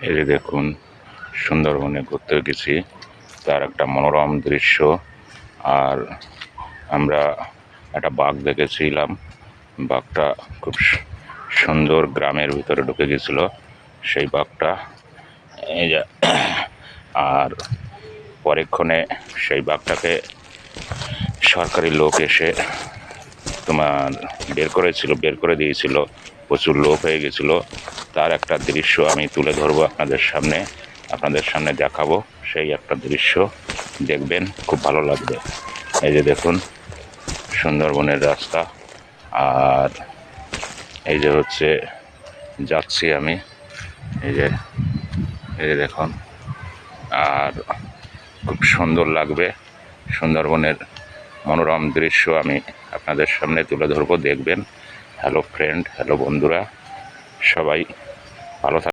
এই যে দেখুন, সুন্দরবনে ঘুরতে গেছি। তার একটা মনোরম দৃশ্য। আর আমরা একটা বাঘ দেখেছিলাম। বাঘটা খুব সুন্দর গ্রামের ভিতরে ঢুকে গেছিল। সেই বাঘটা এই যে, আর পরেক্ষণে সেই বাঘটাকে সরকারি লোক এসে তোমার বের করেছিল, বের করে দিয়েছিল। প্রচুর লোক হয়ে গেছিল। তার একটা দৃশ্য আমি তুলে ধরবো আপনাদের সামনে। আপনাদের সামনে দেখাবো সেই একটা দৃশ্য। দেখবেন, খুব ভালো লাগবে। এই যে দেখুন, সুন্দরবনের রাস্তা। আর এই যে হচ্ছে, যাচ্ছি আমি। এই যে এই যে দেখুন। আর খুব সুন্দর লাগবে। সুন্দরবনের মনোরম দৃশ্য আমি আপনাদের সামনে তুলে ধরবো। দেখবেন হ্যালো ফ্রেন্ড হ্যালো বন্ধুরা। সবাই ভালো থাক